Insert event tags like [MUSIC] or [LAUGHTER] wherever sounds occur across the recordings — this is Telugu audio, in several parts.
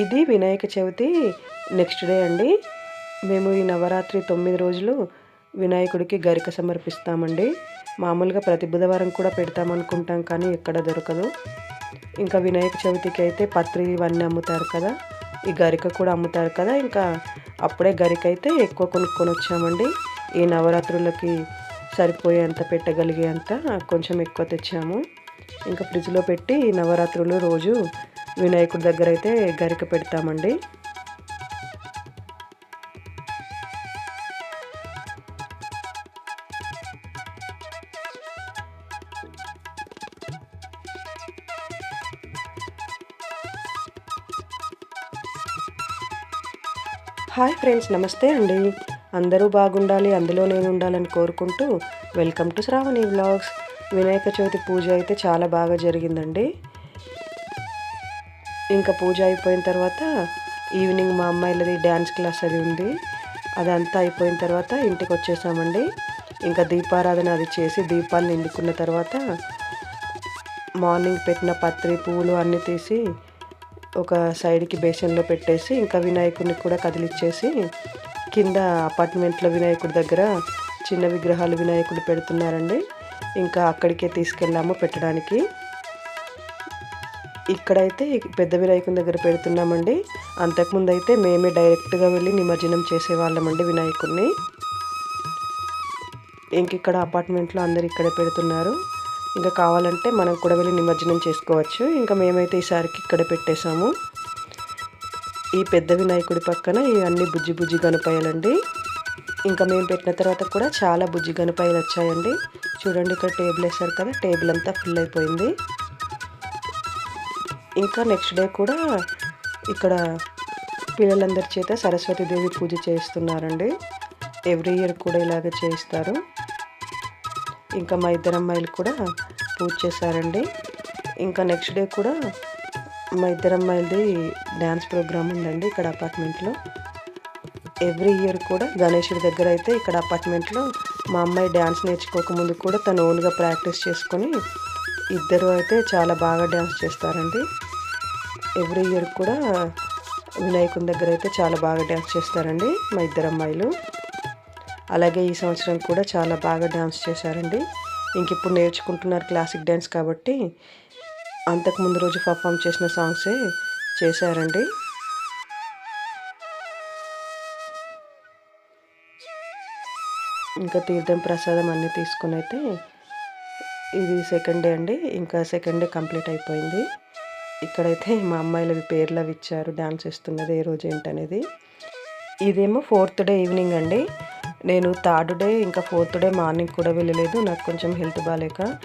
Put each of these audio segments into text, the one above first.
ఇది వినాయక చవితి నెక్స్ట్ డే అండి. మేము ఈ నవరాత్రి తొమ్మిది రోజులు వినాయకుడికి గరిక సమర్పిస్తామండి. మామూలుగా ప్రతి బుధవారం కూడా పెడతామనుకుంటాం కానీ ఎక్కడ దొరకదు. ఇంకా వినాయక చవితికి అయితే పత్రి ఇవన్నీ అమ్ముతారు కదా. ఈ గరిక కూడా అమ్ముతారు కదా. ఇంకా అప్పుడే గరిక అయితే ఎక్కువ కొనుక్కొని వచ్చామండి ఈ నవరాత్రులకి సరిపోయేంత పెట్టగలిగేంత కొంచెం ఎక్కువ తెచ్చాము. ఇంకా ఫ్రిడ్జ్లో పెట్టి నవరాత్రులు రోజు వినాయకుడి దగ్గర అయితే గరిక పెడతామండి. హాయ్ ఫ్రెండ్స్ నమస్తే అండి. అందరూ బాగుండాలి అందులో నేను ఉండాలని కోరుకుంటూ welcome to Sravani vlogs. Vinayaka Chavithi పూజ అయితే చాలా బాగా జరిగిందండి. ఇంకా పూజ అయిపోయిన తర్వాత ఈవినింగ్ మా అమ్మాయిలది డ్యాన్స్ క్లాస్ అది ఉంది. అదంతా అయిపోయిన తర్వాత ఇంటికి వచ్చేసామండి. ఇంకా దీపారాధన అది చేసి దీపాలు నిండుకున్న తర్వాత మార్నింగ్ పెట్టిన పత్రి పువ్వులు అన్నీ తీసి ఒక సైడ్కి బేసన్లో పెట్టేసి ఇంకా వినాయకుడిని కూడా కదిలిచ్చేసి కింద అపార్ట్మెంట్లో వినాయకుడి దగ్గర చిన్న విగ్రహాలు వినాయకుడు పెడుతున్నారండి. ఇంకా అక్కడికే తీసుకెళ్ళాము పెట్టడానికి. ఇక్కడైతే పెద్ద వినాయకుని దగ్గర పెడుతున్నామండి. అంతకుముందు అయితే మేమే డైరెక్ట్గా వెళ్ళి నిమజ్జనం చేసేవాళ్ళమండి వినాయకుడిని ఇంక ఇక్కడ అపార్ట్మెంట్లో అందరు ఇక్కడే పెడుతున్నారు. ఇంకా కావాలంటే మనం కూడా వెళ్ళి నిమజ్జనం చేసుకోవచ్చు. ఇంకా మేమైతే ఈసారికి ఇక్కడ పెట్టేశాము. ఈ పెద్ద వినాయకుడి పక్కన ఇవన్నీ బుజ్జి బుజ్జి గణపాయాలండి ఇంకా మేము పెట్టిన తర్వాత కూడా చాలా బుజ్జి గణపాయలు వచ్చాయండి చూడండి ఇక్కడ టేబుల్ వేసారు కదా టేబుల్ అంతా ఫుల్ అయిపోయింది. ఇంకా నెక్స్ట్ డే కూడా ఇక్కడ పిల్లలందరి చేత సరస్వతీదేవి పూజ చేస్తున్నారండి. ఎవ్రీ ఇయర్ కూడా ఇలాగ చేయిస్తారు. ఇంకా మా ఇద్దరు అమ్మాయిలు కూడా పూజ చేశారండి. ఇంకా నెక్స్ట్ డే కూడా మా ఇద్దరు అమ్మాయిలది డ్యాన్స్ ప్రోగ్రామ్ ఉందండి ఇక్కడ అపార్ట్మెంట్లో ఎవ్రీ ఇయర్ కూడా గణేషుడి దగ్గర అయితే ఇక్కడ అపార్ట్మెంట్లో మా అమ్మాయి డ్యాన్స్ నేర్చుకోకముందు కూడా తను ఓన్గా ప్రాక్టీస్ చేసుకొని ఇద్దరు అయితే చాలా బాగా డ్యాన్స్ చేస్తారండి. ఎవ్రీ ఇయర్ కూడా వినాయకుని దగ్గర అయితే చాలా బాగా డ్యాన్స్ చేస్తారండి మా ఇద్దరు అమ్మాయిలు. అలాగే ఈ సంవత్సరం కూడా చాలా బాగా డ్యాన్స్ చేశారండి. ఇంక ఇప్పుడు నేర్చుకుంటున్నారు క్లాసిక్ డ్యాన్స్ కాబట్టి అంతకు ముందు రోజు పర్ఫామ్ చేసిన సాంగ్సే చేశారండి. ఇంకా తీర్థం ప్రసాదం అన్నీ తీసుకుని అయితే ఇది సెకండ్ డే అండి. ఇంకా సెకండ్ డే కంప్లీట్ అయిపోయింది. ఇక్కడైతే మా అమ్మాయిలవి పేర్లు అవి ఇచ్చారు. డాన్స్ ఇస్తున్నది ఏ రోజు ఏంటనేది. ఇదేమో ఫోర్త్ డే ఈవినింగ్ అండి. నేను థర్డ్ డే ఇంకా ఫోర్త్ డే మార్నింగ్ కూడా వెళ్ళలేదు. నాకు కొంచెం హెల్త్ బాగాలేక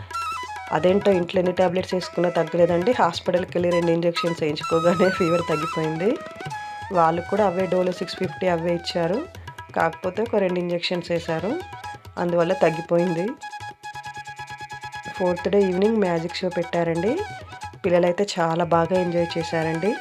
అదేంటో ఇంట్లో ఎన్ని ట్యాబ్లెట్స్ వేసుకున్నా తగ్గలేదండి. హాస్పిటల్కి వెళ్ళి రెండు ఇంజెక్షన్స్ వేయించుకోగానే ఫీవర్ తగ్గిపోయింది. వాళ్ళు కూడా అవే డోలో సిక్స్ ఫిఫ్టీ అవే ఇచ్చారు. కాకపోతే ఒక రెండు ఇంజెక్షన్స్ వేశారు. అందువల్ల తగ్గిపోయింది. Fourth day evening magic show పెట్టారండి. పిల్లలైతే చాలా బాగా ఎంజాయ్ చేశారండి.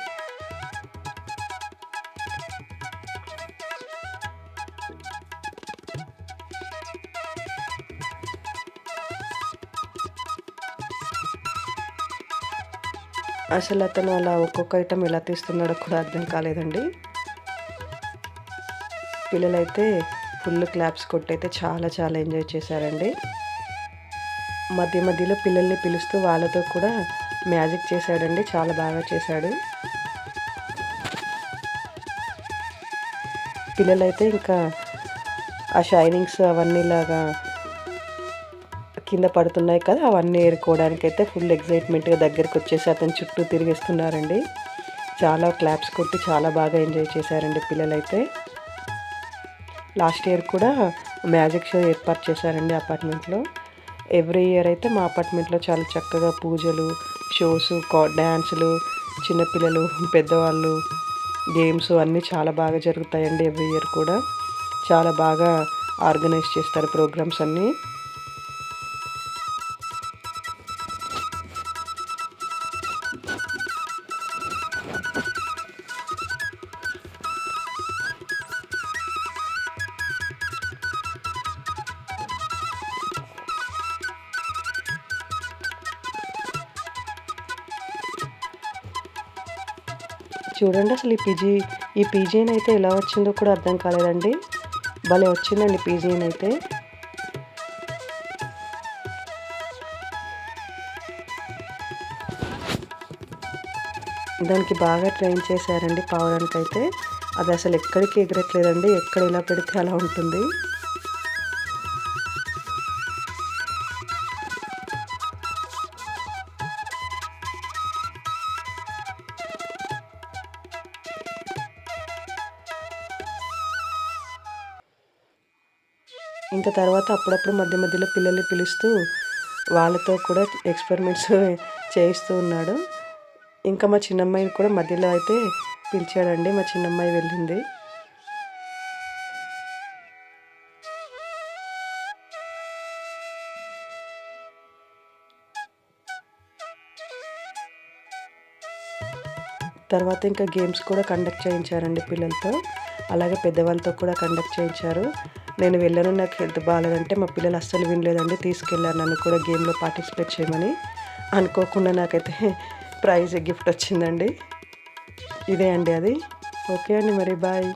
అసలు అతను అలా ఒక్కొక్క ఐటమ్ ఎలా తీస్తున్నాడో కూడా అర్థం కాలేదండి. పిల్లలైతే ఫుల్ క్లాప్స్ కొట్టయితే చాలా చాలా ఎంజాయ్ చేశారండి. మధ్య మధ్యలో పిల్లల్ని పిలుస్తూ వాళ్ళతో కూడా మ్యాజిక్ చేశాడండి చాలా బాగా చేశాడు. పిల్లలైతే ఇంకా ఆ షైనింగ్స్ అవన్నీ లాగా కింద పడుతున్నాయి కదా అవన్నీ ఏరుకోవడానికి అయితే ఫుల్ ఎగ్జైట్మెంట్గా దగ్గరికి వచ్చేసి అతను చుట్టూ తిరిగిస్తున్నారండి. చాలా క్లాప్స్ కొట్టి చాలా బాగా ఎంజాయ్ చేశారండి పిల్లలైతే. లాస్ట్ ఇయర్ కూడా మ్యాజిక్ షో ఏర్పాటు చేశారండి అపార్ట్మెంట్లో. ఎవ్రీ ఇయర్ అయితే మా అపార్ట్మెంట్లో చాలా చక్కగా పూజలు షోస్ డ్యాన్సులు చిన్నపిల్లలు పెద్దవాళ్ళు గేమ్స్ అన్నీ చాలా బాగా జరుగుతాయండి ఎవ్రీ ఇయర్ కూడా. చాలా బాగా ఆర్గనైజ్ చేస్తారు ప్రోగ్రామ్స్ అన్నీ. చూడండి అసలు ఈ పీజీ ఈ పీజీని అయితే ఎలా వచ్చిందో కూడా అర్థం కాలేదండి. భలే వచ్చిందండి పీజీని అయితే. దానికి బాగా ట్రైన్ చేశారండి పావడానికి అయితే అది అసలు ఎక్కడికి ఎగరట్లేదండి ఎక్కడ ఇలా పెడితే అలా ఉంటుంది. ఇంకా తర్వాత అప్పుడప్పుడు మధ్య మధ్యలో పిల్లల్ని పిలుస్తూ వాళ్ళతో కూడా ఎక్స్పెరిమెంట్స్ [LAUGHS] చేయిస్తూ ఉన్నాడు. ఇంకా మా చిన్నమ్మాయిని కూడా మధ్యలో అయితే పిలిచాడండి. మా చిన్నమ్మాయి వెళ్ళింది. తర్వాత ఇంకా గేమ్స్ కూడా కండక్ట్ చేయించారండి పిల్లలతో. అలాగే పెద్దవాళ్ళతో కూడా కండక్ట్ చేయించారు. నేను వెళ్ళను నాకు హెల్త్ బాగాలేదంటే మా పిల్లలు అస్సలు వినలేదండి తీసుకెళ్ళారు నన్ను కూడా గేమ్లో పార్టిసిపేట్ చేయమని. అనుకోకుండా నాకైతే [LAUGHS] ప్రైజ్ గిఫ్ట్ వచ్చిందండి. ఇదే అండి అది. ఓకే అండి మరి బాయ్.